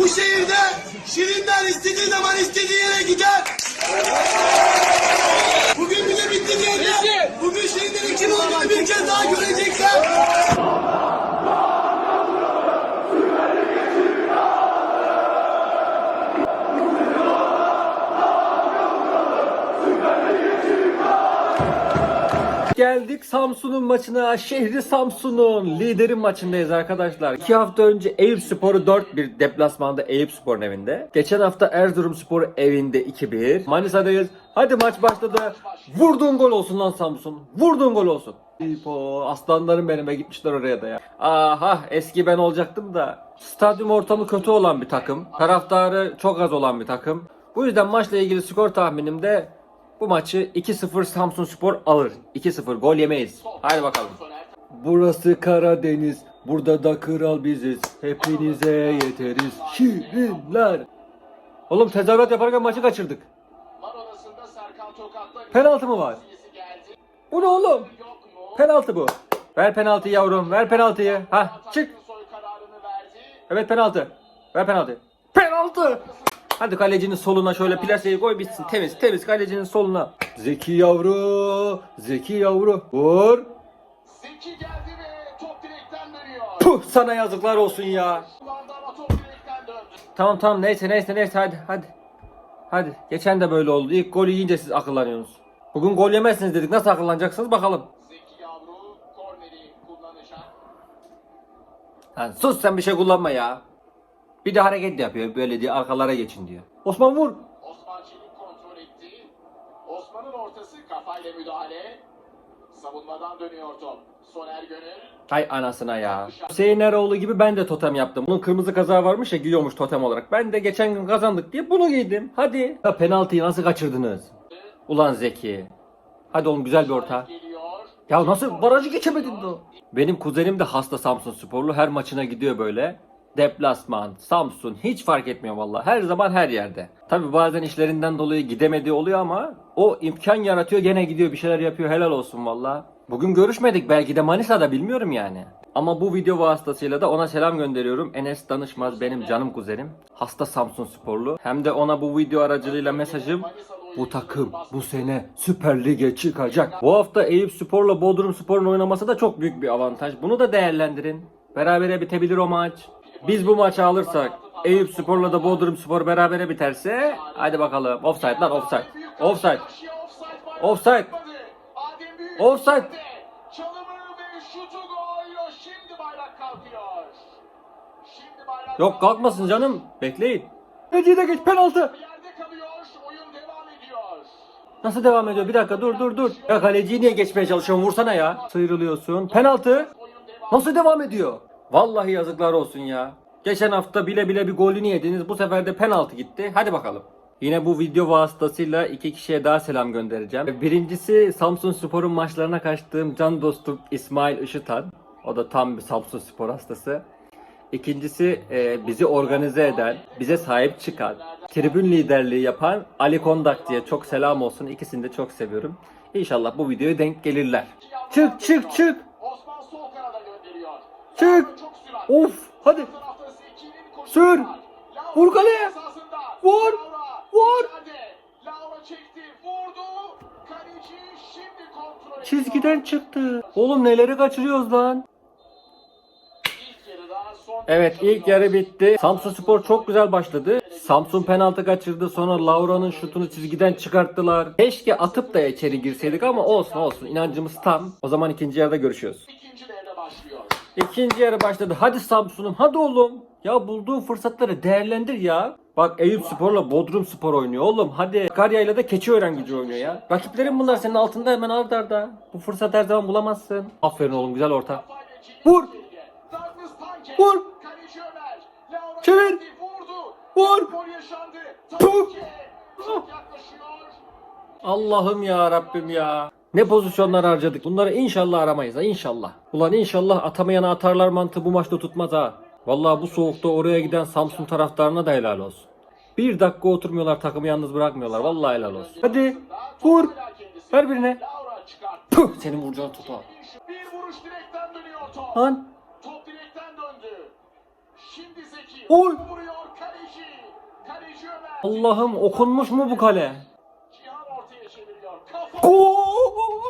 Bu şehirde Şirinler istediği zaman istediği yere gider. Bugün bize bitti diyeceğim. Bugün Şirinlerin kim olduğunu bir kez daha görecekler. Geldik Samsun'un maçına. Şehri Samsun'un. Liderin maçındayız arkadaşlar. 2 hafta önce Eyüp Spor'u 4-1 deplasmanda Eyüp Spor'un evinde. Geçen hafta Erzurum Spor evinde 2-1. Manisa'dayız. Hadi maç başladı. Vurduğun gol olsun lan Samsun. Vurduğun gol olsun. İpo, aslanlarım benime gitmişler oraya da ya. Aha eski ben olacaktım da. Stadyum ortamı kötü olan bir takım. Taraftarı çok az olan bir takım. Bu yüzden maçla ilgili skor tahminimde bu maçı 2-0 Samsun Spor alır. 2-0 gol yemeyiz. Haydi bakalım. Burası Karadeniz. Burada da kral biziz. Hepinize yeteriz. Şirinler. Oğlum tezahürat yaparken maçı kaçırdık. Penaltı mı var? Bu ne oğlum? Penaltı bu. Ver penaltıyı yavrum. Ver penaltıyı. Ha çık. Evet penaltı. Ver penaltı. Penaltı. Hadi kalecinin soluna şöyle plaseyi koy bitsin. Temiz temiz kalecinin soluna. Zeki yavru. Zeki yavru. Vur. Zeki geldi ve top direkten dönüyor. Puh sana yazıklar olsun ya. Tamam tamam neyse neyse neyse hadi hadi. Hadi. Geçen de böyle oldu. İlk golü yiyince siz akıllanıyorsunuz. Bugün gol yemezsiniz dedik. Nasıl akıllanacaksınız bakalım. Zeki yavru korneri kullanacak. Lan sus sen bir şey kullanma ya. Bir de hareket yapıyor böyle diye arkalara geçin diyor. Osman vur. Osman Çelik kontrol etti. Osman'ın ortası kafayla müdahale. Savunmadan dönüyor top. Soner Gönül. Hay anasına ya. Hüseyin Eroğlu gibi ben de totem yaptım. Bunun kırmızı kazağı varmış ya giyiyormuş totem olarak. Ben de geçen gün kazandık diye bunu giydim. Hadi. Ya penaltıyı nasıl kaçırdınız? Ulan Zeki. Hadi oğlum güzel bir orta. Ya nasıl barajı geçemedin de? Benim kuzenim de hasta Samsun sporlu. Her maçına gidiyor böyle. Deplasman, Samsun hiç fark etmiyor vallahi. Her zaman her yerde. Tabi bazen işlerinden dolayı gidemediği oluyor ama o imkan yaratıyor gene gidiyor bir şeyler yapıyor helal olsun vallahi. Bugün görüşmedik belki de Manisa'da bilmiyorum yani. Ama bu video vasıtasıyla da ona selam gönderiyorum. Enes Danışmaz benim canım kuzenim. Hasta Samsun sporlu. Hem de ona bu video aracılığıyla mesajım bu takım bu sene Süper Lig'e çıkacak. Bu hafta Eyüp Spor'la Bodrum Spor'un oynaması da çok büyük bir avantaj. Bunu da değerlendirin. Berabere bitebilir o maç. Biz bu maçı alırsak Eyüp Spor'la da Bodrum Spor berabere biterse hadi bakalım. Offside lan offside. Offside. Offside. Offside. Yok kalkmasın canım. Bekleyin. Hediye de geç penaltı. Nasıl devam ediyor? Bir dakika dur dur dur. Ya kaleciyi niye geçmeye çalışıyorsun? Vursana ya. Sıyrılıyorsun. Penaltı. Nasıl devam ediyor? Vallahi yazıklar olsun ya. Geçen hafta bile bile bir golünü yediniz. Bu sefer de penaltı gitti. Hadi bakalım. Yine bu video vasıtasıyla iki kişiye daha selam göndereceğim. Birincisi Samsun Spor'un maçlarına kaçtığım can dostum İsmail Işıtan. O da tam bir Samsun Spor hastası. İkincisi e, bizi organize eden, bize sahip çıkan, tribün liderliği yapan Ali Kondak diye çok selam olsun. İkisini de çok seviyorum. İnşallah bu videoya denk gelirler. Çık çık çık. Çık. Of hadi. Sür. Vur kaleye. Vur. Vur. Çizgiden çıktı. Oğlum neleri kaçırıyoruz lan? Evet ilk yarı bitti. Samsun Spor çok güzel başladı. Samsun penaltı kaçırdı. Sonra Laura'nın şutunu çizgiden çıkarttılar. Keşke atıp da içeri girseydik ama olsun olsun. İnancımız tam. O zaman ikinci yarıda görüşüyoruz. İkinci yarı başladı. Hadi Samsun'um hadi oğlum. Ya bulduğun fırsatları değerlendir ya. Bak Eyüp Spor'la Bodrum Spor oynuyor oğlum. Hadi Karya'yla da Keçiören gücü oynuyor ya. Rakiplerin bunlar senin altında hemen ard arda. Bu fırsat her zaman bulamazsın. Aferin oğlum güzel orta. Vur. Vur. Çevir. Vur. Puh. Allah'ım ya Rabbim ya. Ne pozisyonlar harcadık. Bunları inşallah aramayız ha inşallah. Ulan inşallah atamayana atarlar mantığı bu maçta tutmaz ha. Vallahi bu soğukta oraya giden Samsun taraftarına da helal olsun. Bir dakika oturmuyorlar takımı yalnız bırakmıyorlar. Vallahi helal olsun. Hadi vur. Ver birine. Puh senin vuracağın topa. Bir vuruş direkten dönüyor top. Lan Top direkten döndü. Şimdi Zeki. Oy. Vuruyor. Kaleci. Kaleci Ömer. Allah'ım okunmuş mu bu kale? Gol!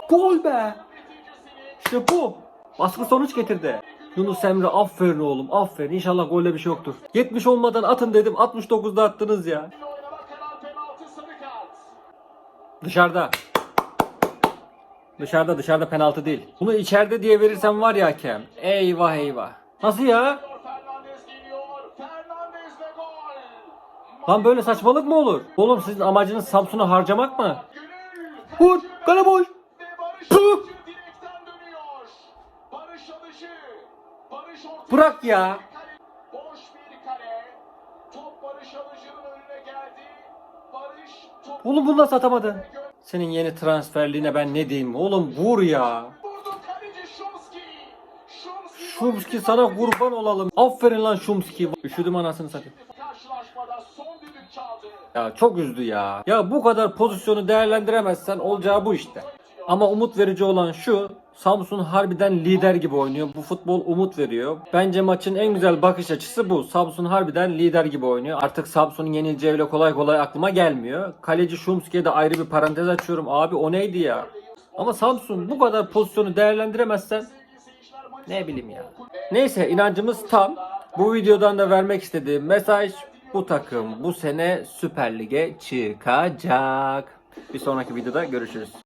Gol be! İşte bu. Baskı sonuç getirdi. Yunus Emre aferin oğlum aferin. İnşallah golle bir şey yoktur. 70 olmadan atın dedim 69'da attınız ya. Dışarıda. Dışarıda dışarıda penaltı değil. Bunu içeride diye verirsen var ya hakem. Eyvah eyvah. Nasıl ya? Lan böyle saçmalık mı olur? Oğlum sizin amacınız Samsun'u harcamak mı? Vur! Kale boş! Ortaya Bırak ya. Kale- Boş bir kale. Top Barış Alıcı'nın önüne geldi. Barış top Oğlum bunu nasıl atamadın? Senin yeni transferliğine ben ne diyeyim? Oğlum vur ya. Şumski sana kurban olalım. Aferin lan Şumski. Üşüdüm anasını satayım. Ya çok üzdü ya. Ya bu kadar pozisyonu değerlendiremezsen olacağı bu işte. Ama umut verici olan şu. Samsun harbiden lider gibi oynuyor. Bu futbol umut veriyor. Bence maçın en güzel bakış açısı bu. Samsun harbiden lider gibi oynuyor. Artık Samsun'un yenileceği öyle kolay kolay aklıma gelmiyor. Kaleci Şumski'ye de ayrı bir parantez açıyorum. Abi o neydi ya? Ama Samsun bu kadar pozisyonu değerlendiremezsen ne bileyim ya. Neyse inancımız tam. Bu videodan da vermek istediğim mesaj bu takım bu sene Süper Lig'e çıkacak. Bir sonraki videoda görüşürüz.